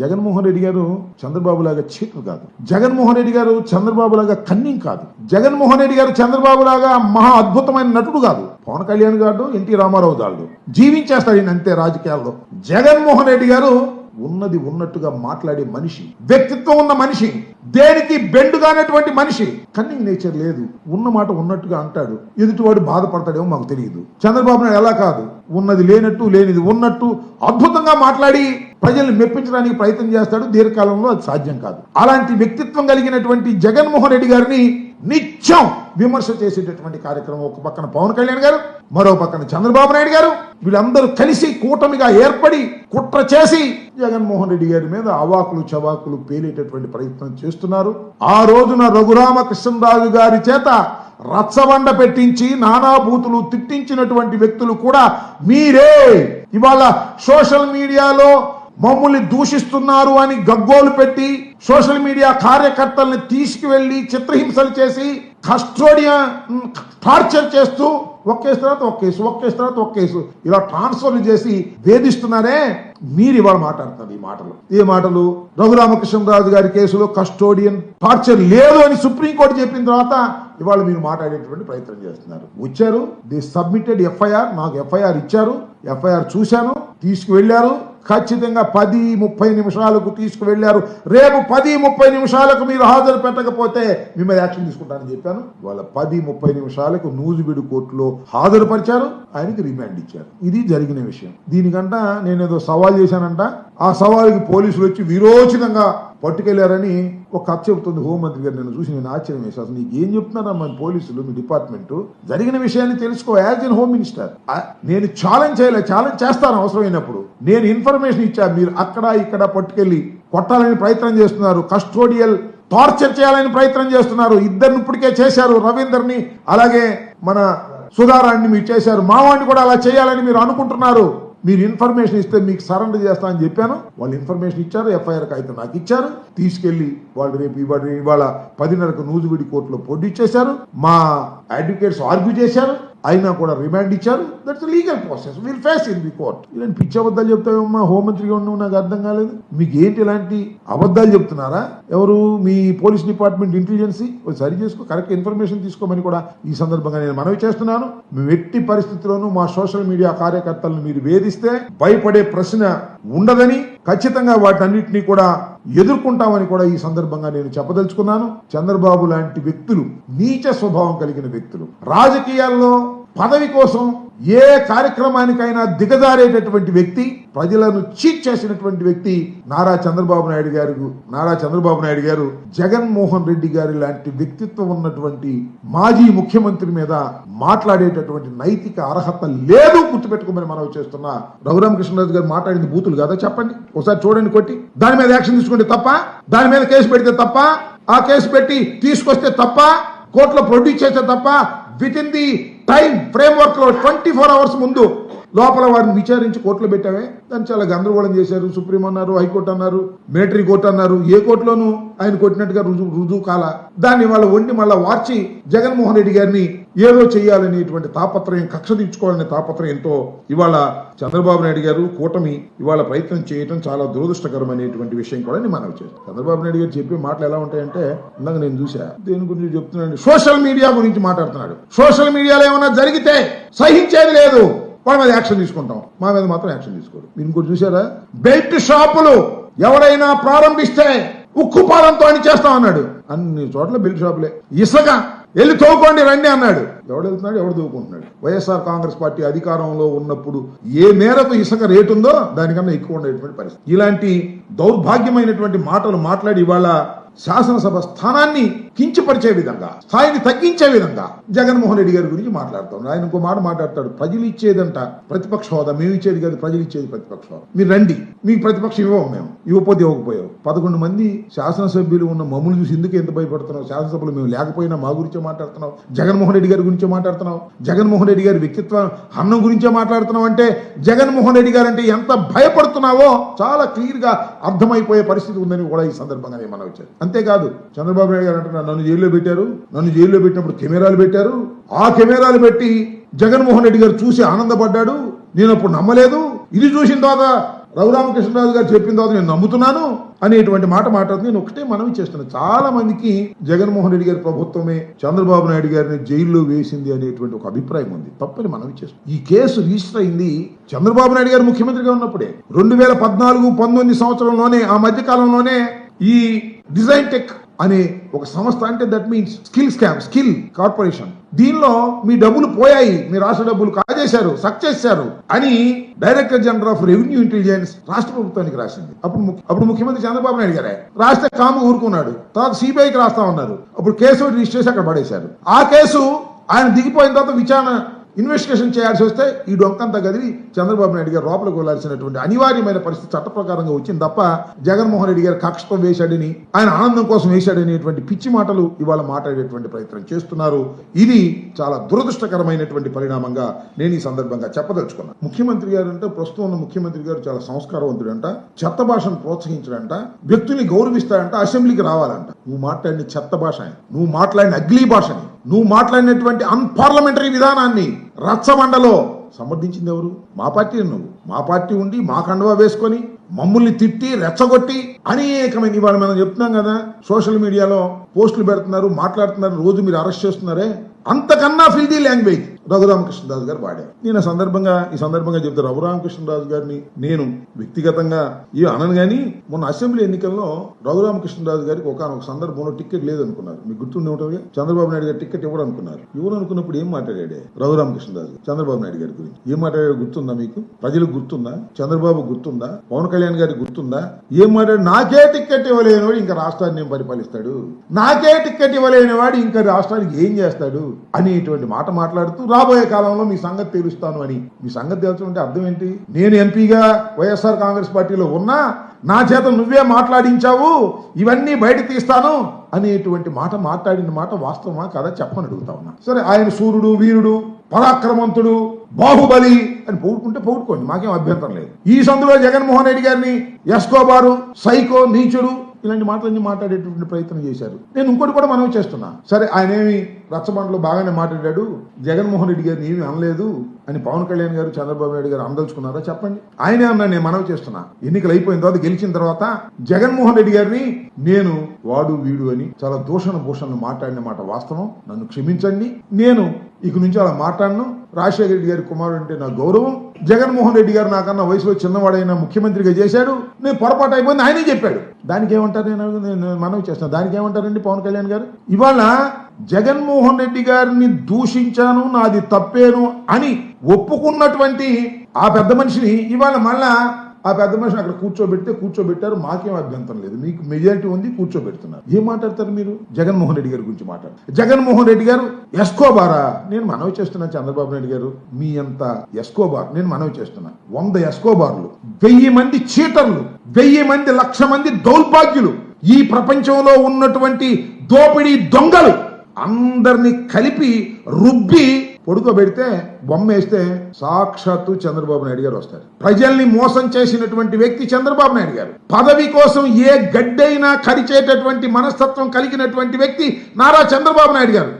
జగన్మోహన్ రెడ్డి గారు చంద్రబాబు లాగా చీటర్ కాదు. జగన్మోహన్ రెడ్డి గారు చంద్రబాబు లాగా కన్నింగ్ కాదు. జగన్మోహన్ రెడ్డి గారు చంద్రబాబు లాగా మహా అద్భుతమైన నటుడు కాదు. పవన్ కళ్యాణ్ గారు ఎన్టీ రామారావు దాళ్ళు జీవించేస్తాడు ఈయన అంతే రాజకీయాల్లో. జగన్మోహన్ రెడ్డి గారు ఉన్నది ఉన్నట్టుగా మాట్లాడే మనిషి వ్యక్తిత్వం ఉన్న మనిషి దేనికి బెండుగానటువంటి మనిషి. కన్నింగ్ నేచర్ లేదు. ఉన్న మాట ఉన్నట్టుగా అంటాడు. ఎదుటివాడు బాధపడతాడేమో మాకు తెలియదు. చంద్రబాబు నాయుడు ఎలా కాదు. ఉన్నది లేనట్టు లేనిది ఉన్నట్టు అద్భుతంగా మాట్లాడి ప్రజల్ని మెప్పించడానికి ప్రయత్నం చేస్తాడు. దీర్ఘకాలంలో అది సాధ్యం కాదు. అలాంటి వ్యక్తిత్వం కలిగినటువంటి జగన్మోహన్ రెడ్డి గారిని నిత్యం విమర్శ చేసేటటువంటి కార్యక్రమం ఒక పక్కన పవన్ కళ్యాణ్ గారు మరో పక్కన చంద్రబాబు నాయుడు గారు. వీళ్ళందరూ కలిసి కూటమిగా ఏర్పడి కుట్ర చేసి జగన్మోహన్ రెడ్డి గారి మీద అవాకులు చవాకులు పేలేటటువంటి ప్రయత్నం చేస్తున్నారు. ఆ రోజున రఘురామకృష్ణరాజు గారి చేత రచ్చబండ పెట్టించి నానాభూతులు తిట్టించినటువంటి వ్యక్తులు కూడా మీరే. ఇవాళ సోషల్ మీడియాలో మమ్మల్ని దూషిస్తున్నారు అని గగ్గోలు పెట్టి సోషల్ మీడియా కార్యకర్తల్ని తీసుకువెళ్ళి చిత్రహింసలు చేసి కస్టోడియన్ టార్చర్ చేస్తూ ఒక కేసు తర్వాత ఒక కేసు ఒక కేసు తర్వాత ఒక కేసు ఇలా ట్రాన్స్ఫర్ చేసి వేధిస్తున్నారే? మీరు ఇవాళ మాట్లాడుతున్నారు ఈ మాటలు. ఏ మాటలు రఘురామకృష్ణరాజు గారి కేసులో కస్టోడియన్ టార్చర్ లేదు అని సుప్రీంకోర్టు చెప్పిన తర్వాత ఇవాళ మీరు మాట్లాడేటువంటి ప్రయత్నం చేస్తున్నారు. వచ్చారు ది సబ్మిటెడ్ ఎఫ్ఐఆర్ నాకు ఎఫ్ఐఆర్ ఇచ్చారు ఎఫ్ఐఆర్ చూశాను తీసుకువెళ్ళారు ఖచ్చితంగా పది ముప్పై నిమిషాలకు తీసుకువెళ్ళారు. రేపు పది ముప్పై నిమిషాలకు మీరు హాజరు పెట్టకపోతే మీ మీద యాక్షన్ తీసుకుంటానని చెప్పాను. వాళ్ళ పది ముప్పై నిమిషాలకు నూజిబిడు కోర్టులో హాజరుపరిచారు. ఆయనకి రిమాండ్ ఇచ్చారు. ఇది జరిగిన విషయం. దీనికంట నేను ఏదో సవాల్ చేశానంట. ఆ సవాల్కి పోలీసులు వచ్చి విరోచితంగా పట్టుకెళ్ళారని ఒక కథ చెబుతుంది హోంమంత్రి గారు. నేను చూసి నేను ఆశ్చర్యం వేసి అసలు నీకు ఏం చెప్తున్నారా మన పోలీసులు మీ డిపార్ట్మెంట్? జరిగిన విషయాన్ని తెలుసుకో యాజ్ ఎన్ హోమ్ మినిస్టర్. నేను ఛాలెంజ్ చేయలే ఛాలెంజ్ చేస్తాను అవసరమైనప్పుడు. నేను ఇన్ఫర్మేషన్ ఇచ్చా మీరు అక్కడ ఇక్కడ పట్టుకెళ్ళి కొట్టాలని ప్రయత్నం చేస్తున్నారు. కస్టోడియల్ టార్చర్ చేయాలని ప్రయత్నం చేస్తున్నారు. ఇద్దరిని ఇప్పటికే చేశారు రవీందర్ని అలాగే మన సుధారాన్ని మీరు చేశారు. మావాడిని కూడా అలా చేయాలని మీరు అనుకుంటున్నారు. మీరు ఇన్ఫర్మేషన్ ఇస్తే మీకు సరెండర్ చేస్తా అని చెప్పాను. వాళ్ళు ఇన్ఫర్మేషన్ ఇచ్చారు ఎఫ్ఐఆర్ అయితే నాకు ఇచ్చారు. తీసుకెళ్ళి వాళ్ళు రేపు ఇవాళ ఇవాళ పదిన్నరకు నూజువిడి కోర్టులో పొడ్డు మా అడ్వకేట్స్ ఆర్గ్యూ చేశారు. అయినా కూడా రిమాండ్ ఇచ్చారు. That's legal process will face in the court ఇలాంటి పిచ్చి అబద్ధాలు చెప్తావేమో హోంమంత్రిగా ఉన్నావు నాకు అర్థం కాలేదు. మీకు ఏంటి ఇలాంటి అబద్ధాలు చెప్తున్నారా? ఎవరు మీ పోలీస్ డిపార్ట్మెంట్ ఇంటెలిజెన్సీ? సరి చేసుకో కరెక్ట్ ఇన్ఫర్మేషన్ తీసుకోమని కూడా ఈ సందర్భంగా నేను మనవి చేస్తున్నాను. మేము ఎట్టి పరిస్థితుల్లోనూ మా సోషల్ మీడియా కార్యకర్తలను మీరు వేధిస్తే భయపడే ప్రశ్న ఉండదని ఖచ్చితంగా వాటన్నిటినీ కూడా ఎదుర్కొంటామని కూడా ఈ సందర్భంగా నేను చెప్పదలుచుకున్నాను. చంద్రబాబు లాంటి వ్యక్తులు నీచ స్వభావం కలిగిన వ్యక్తులు రాజకీయాల్లో పదవి కోసం ఏ కార్యక్రమానికైనా దిగజారేటటువంటి వ్యక్తి ప్రజలను చీట్ చేసినటువంటి వ్యక్తి నారా చంద్రబాబు నాయుడు గారు నారా చంద్రబాబు నాయుడు గారు జగన్మోహన్ రెడ్డి గారి లాంటి వ్యక్తిత్వం ఉన్నటువంటి మాజీ ముఖ్యమంత్రి మీద మాట్లాడేటటువంటి నైతిక అర్హత లేదు గుర్తుపెట్టుకోమని మనం చేస్తున్నా రఘురామకృష్ణరాజు గారు మాట్లాడింది బూతులు కదా చెప్పండి. ఒకసారి చూడండి కొట్టి. దాని మీద యాక్షన్ తీసుకుంటే తప్ప దాని మీద కేసు పెడితే తప్ప ఆ కేసు పెట్టి తీసుకొస్తే తప్ప కోర్టులో ప్రొడ్యూస్ చేస్తే తప్ప within the time frame వర్క్లో ట్వంటీ ఫోర్ అవర్స్ ముందు లోపల వారిని విచారించి కోర్టులో పెట్టామే. దాన్ని చాలా గందరగోళం చేశారు. సుప్రీం అన్నారు హైకోర్టు అన్నారు మిలిటరీ కోర్టు అన్నారు. ఏ కోర్టులోనూ ఆయన కొట్టినట్టుగా రుజువు రుజువు కాల. దాన్ని వాళ్ళ వండి మళ్ళా వార్చి జగన్మోహన్ రెడ్డి గారిని ఏదో చేయాలనేటువంటి తాపత్రయం కక్ష తీర్చుకోవాలనే తాపత్రయంతో ఇవాళ చంద్రబాబు నాయుడు గారు కూటమి ఇవాళ ప్రయత్నం చేయడం చాలా దురదృష్టకరమైనటువంటి విషయం కూడా నేను మనవి చేస్తాను. చంద్రబాబు నాయుడు గారు చెప్పే మాటలు ఎలా ఉంటాయంటే ఇందాక నేను చూసా దేని గురించి చెప్తున్నాను సోషల్ మీడియా గురించి మాట్లాడుతున్నాడు. సోషల్ మీడియాలో ఏమైనా జరిగితే సహించేది లేదు. వాళ్ళ మీద యాక్షన్ తీసుకుంటాం. మా మీద మాత్రం యాక్షన్ తీసుకోరు మీరు ఇంకోటి చూసారా బెల్ట్ షాపులు ఎవరైనా ప్రారంభిస్తే ఉక్కు పాలంతో అని చేస్తాం అన్నాడు. అన్ని చోట్ల బెల్ట్ షాపులే. ఇసుక వెళ్ళి తోకోండి రండి అన్నాడు. ఎవడు వెళ్తున్నాడు? ఎవడు తోకుంటున్నాడు వైఎస్ఆర్ కాంగ్రెస్ పార్టీ అధికారంలో ఉన్నప్పుడు ఏ మేరకు ఇసుక రేటు ఉందో దానికన్నా ఎక్కువ ఉండేటువంటి పరిస్థితి. ఇలాంటి దౌర్భాగ్యమైనటువంటి మాటలు మాట్లాడి ఇవాళ శాసనసభ స్థానాన్ని కించపరిచే విధంగా స్థాయిని తగ్గించే విధంగా జగన్మోహన్ రెడ్డి గారి గురించి మాట్లాడుతాం. ఆయన ఇంకో మాట మాట్లాడతాడు ప్రజలు ఇచ్చేదంట ప్రతిపక్ష హోదా మేము ఇచ్చేది కాదు ప్రజలు ఇచ్చేది ప్రతిపక్ష హోదా. మీరు రండి మీకు ప్రతిపక్షం ఇవ్వము మేము ఇవ్వకపోతే ఇవ్వకపోయావు పదకొండు మంది శాసనసభ్యులు ఉన్న మమ్మల్ని చూసి ఎందుకు ఎంత భయపడుతున్నావు? శాసనసభలు మేము లేకపోయినా మా గురించే మాట్లాడుతున్నావు? జగన్మోహన్ రెడ్డి గారి గురించే మాట్లాడుతున్నావు? జగన్మోహన్ రెడ్డి గారి వ్యక్తిత్వం అన్నం గురించే మాట్లాడుతున్నావు అంటే జగన్మోహన్ రెడ్డి గారు అంటే ఎంత భయపడుతున్నావో చాలా క్లియర్గా అర్థమైపోయే పరిస్థితి ఉందని కూడా ఈ సందర్భంగా నేను మనవి చేశాను అంతేకాదు చంద్రబాబు నాయుడు గారు అంటున్నారు నన్ను జైల్లో పెట్టారు. నన్ను జైల్లో పెట్టినప్పుడు కెమెరాలు పెట్టారు. ఆ కెమెరాలు పెట్టి జగన్మోహన్ రెడ్డి గారు చూసి ఆనందపడ్డాడు. నేను అప్పుడు నమ్మలేదు. ఇది చూసిన తర్వాత రఘురామకృష్ణరాజు గారు చెప్పిన తర్వాత నేను నమ్ముతున్నాను అనేటువంటి మాట మాట్లాడుతుంది నేను ఒకటే మనవి చేస్తున్నాను చాలా మందికి జగన్మోహన్ రెడ్డి గారి ప్రభుత్వమే చంద్రబాబు నాయుడు గారిని జైల్లో వేసింది అనేటువంటి ఒక అభిప్రాయం ఉంది. తప్పని మనవి చేస్తున్నాం. ఈ కేసు రిజిస్టర్ అయింది చంద్రబాబు నాయుడు గారు ముఖ్యమంత్రిగా ఉన్నప్పుడే. రెండు వేల పద్నాలుగు పంతొమ్మిది సంవత్సరంలోనే ఆ మధ్య కాలంలోనే ఈ డిజైన్ టెక్ అనే ఒక సంస్థ అంటే that means skill scam skill corporation దీనిలో మీ డబ్బులు పోయాయి మీ రాష్ట్ర డబ్బులు కాజేశారు సక్ చేశారు అని director general of revenue intelligence రాష్ట్ర ప్రభుత్వానికి రాసింది. అప్పుడు అప్పుడు ముఖ్యమంత్రి చంద్రబాబు నాయుడు గారే రాస్తే కాము ఊరుకున్నాడు తర్వాత సిబిఐకి రాస్తా ఉన్నారు. అప్పుడు కేసు రిజిస్టర్ చేసి అక్కడ పడేశారు. ఆ కేసు ఆయన దిగిపోయిన తర్వాత విచారణ ఇన్వెస్టిగేషన్ చేయాల్సి వస్తే ఈ డొంకంతా కదిలి చంద్రబాబు నాయుడు గారు లోపలికి వెళ్ళాల్సినటువంటి అనివార్యమైన పరిస్థితి చట్ట ప్రకారంగా వచ్చింది తప్ప జగన్మోహన్ రెడ్డి గారు కక్షతో వేశాడని ఆయన ఆనందం కోసం వేశాడనేటువంటి పిచ్చి మాటలు ఇవాళ మాట్లాడేటువంటి ప్రయత్నం చేస్తున్నారు. ఇది చాలా దురదృష్టకరమైనటువంటి పరిణామంగా నేను ఈ సందర్భంగా చెప్పదలుచుకున్నాను ముఖ్యమంత్రి గారు అంటే ప్రస్తుతం ఉన్న ముఖ్యమంత్రి గారు చాలా సంస్కారవంతుడంట చెత్త భాషను ప్రోత్సహించడంట వ్యక్తుల్ని గౌరవిస్తాడంట అసెంబ్లీకి రావాలంట. నువ్వు మాట్లాడిన చెత్త భాష నువ్వు మాట్లాడిన అగ్లీ భాషని. నువ్వు మాట్లాడినటువంటి అన్పార్లమెంటరీ విధానాన్ని రచ్చబండలో సమర్థించింది ఎవరు? మా పార్టీ నువ్వు. మా పార్టీ ఉండి మా కండువా వేసుకొని మమ్మల్ని తిట్టి రెచ్చగొట్టి అనేకమైన ఇవాళ మనం చెప్తున్నాం కదా సోషల్ మీడియాలో పోస్టులు పెడుతున్నారు మాట్లాడుతున్నారు రోజు మీరు అరెస్ట్ చేస్తున్నారే? అంతకన్నా ఫిల్దీ లాంగ్వేజ్ రఘురామకృష్ణరాజు గారు వాడారు. నేను ఆ సందర్భంగా ఈ సందర్భంగా చెప్తే రఘురామకృష్ణరాజు గారిని నేను వ్యక్తిగతంగా ఏ అనను కానీ మొన్న అసెంబ్లీ ఎన్నికల్లో రఘురామకృష్ణరాజు గారికి ఒకనొక సందర్భంలో టికెట్ లేదనుకున్నారు. మీకు గుర్తుండి ఉంటుంది చంద్రబాబు నాయుడు గారు టికెట్ ఇవ్వడం అనుకున్నారు ఇవ్వరు అనుకున్నప్పుడు ఏం మాట్లాడాడే రఘురామకృష్ణరాజు చంద్రబాబు నాయుడు గారి గురించి. ఏం మాట్లాడాడు గుర్తుందా మీకు? ప్రజలకు గుర్తుందా? చంద్రబాబు గుర్తుందా? పవన్ కళ్యాణ్ గారికి గుర్తుందా? ఏం మాట్లాడు నాకే టికెట్ ఇవ్వలేనివాడు ఇంకా రాష్ట్రాన్ని ఏం పరిపాలిస్తాడు? నాకే టికెట్ ఇవ్వలేని వాడు ఇంకా రాష్ట్రానికి ఏం చేస్తాడు? అనేటువంటి మాట మాట్లాడుతూ రాబోయే కాలంలో మీ సంగతి తెలుస్తాను అని. మీ సంగతి తెలుసుకుంటే అర్థం ఏంటి? నేను ఎంపీగా వైఎస్ఆర్ కాంగ్రెస్ పార్టీలో ఉన్నా నా చేత నువ్వే మాట్లాడించావు ఇవన్నీ బయట తీస్తాను అనేటువంటి మాట మాట్లాడిన మాట వాస్తవమా కదా చెప్పని అడుగుతా ఉన్నా. సరే ఆయన సూర్యుడు వీరుడు పరాక్రమంతుడు బాహుబలి అని పొగుడుకుంటే పోగొట్టుకోండి మాకేం అభ్యంతరం లేదు. ఈ సందులో జగన్మోహన్ రెడ్డి గారిని ఎస్కోబారు సైకో నీచుడు ఇలాంటి మాటలన్నీ మాట్లాడేటువంటి ప్రయత్నం చేశారు. నేను ఇంకోటి కూడా మనం చేస్తున్నా. సరే ఆయన ఏమి రచ్చబండలో బాగానే మాట్లాడాడు. జగన్మోహన్ రెడ్డి గారిని ఏమీ అనలేదు అని పవన్ కళ్యాణ్ గారు చంద్రబాబు నాయుడు గారు అందలుచుకున్నారా చెప్పండి? ఆయనే అన్నా నేను మనవి చేస్తున్నా. ఎన్నికలు అయిపోయిన తర్వాత గెలిచిన తర్వాత జగన్మోహన్ రెడ్డి గారిని నేను వాడు వీడు అని చాలా దూషణ భూషణలు మాట్లాడిన మాట వాస్తవం. నన్ను క్షమించండి. నేను ఇక నుంచి అలా మాట్లాడను. రాజశేఖర రెడ్డి గారి కుమారుడు అంటే నా గౌరవం. జగన్మోహన్ రెడ్డి గారు నాకన్నా వయసులో చిన్నవాడైన ముఖ్యమంత్రిగా చేశాడు. నేను పొరపాటు అయిపోయింది ఆయనే చెప్పాడు. దానికి ఏమంటారు నేను నేను మనవి చేస్తాను. దానికి ఏమంటారండి పవన్ కళ్యాణ్ గారు? ఇవాళ జగన్మోహన్ రెడ్డి గారిని దూషించాను నాది తప్పేను అని ఒప్పుకున్నటువంటి ఆ పెద్ద మనిషిని ఇవాళ మళ్ళా ఆ పెద్ద మనిషిని అక్కడ కూర్చోబెడితే కూర్చోబెట్టారు మాకేం అభ్యంతరం లేదు. మీకు మెజారిటీ ఉంది కూర్చోబెడుతున్నారు. ఏం మాట్లాడతారు మీరు? జగన్మోహన్ రెడ్డి గారి గురించి మాట్లాడతారు. జగన్మోహన్ రెడ్డి గారు ఎస్కోబారా? నేను మనవి చేస్తున్నాను చంద్రబాబు నాయుడు గారు. మీ అంత ఎస్కోబార్. నేను మనవి చేస్తున్నా వంద ఎస్కోబార్లు. వెయ్యి మంది చీటర్లు. వెయ్యి మంది లక్ష మంది దౌర్భాగ్యులు. ఈ ప్రపంచంలో ఉన్నటువంటి దోపిడీ దొంగలు. అందరినీ కలిపి రుబ్బి పొడుకోబెడితే బొమ్మ వేస్తే సాక్షాత్తు చంద్రబాబు నాయుడు గారు వస్తారు. ప్రజల్ని మోసం చేసినటువంటి వ్యక్తి చంద్రబాబు నాయుడు గారు. పదవి కోసం ఏ గడ్డైనా కరిచేటటువంటి మనస్తత్వం కలిగినటువంటి వ్యక్తి నారా చంద్రబాబు నాయుడు గారు.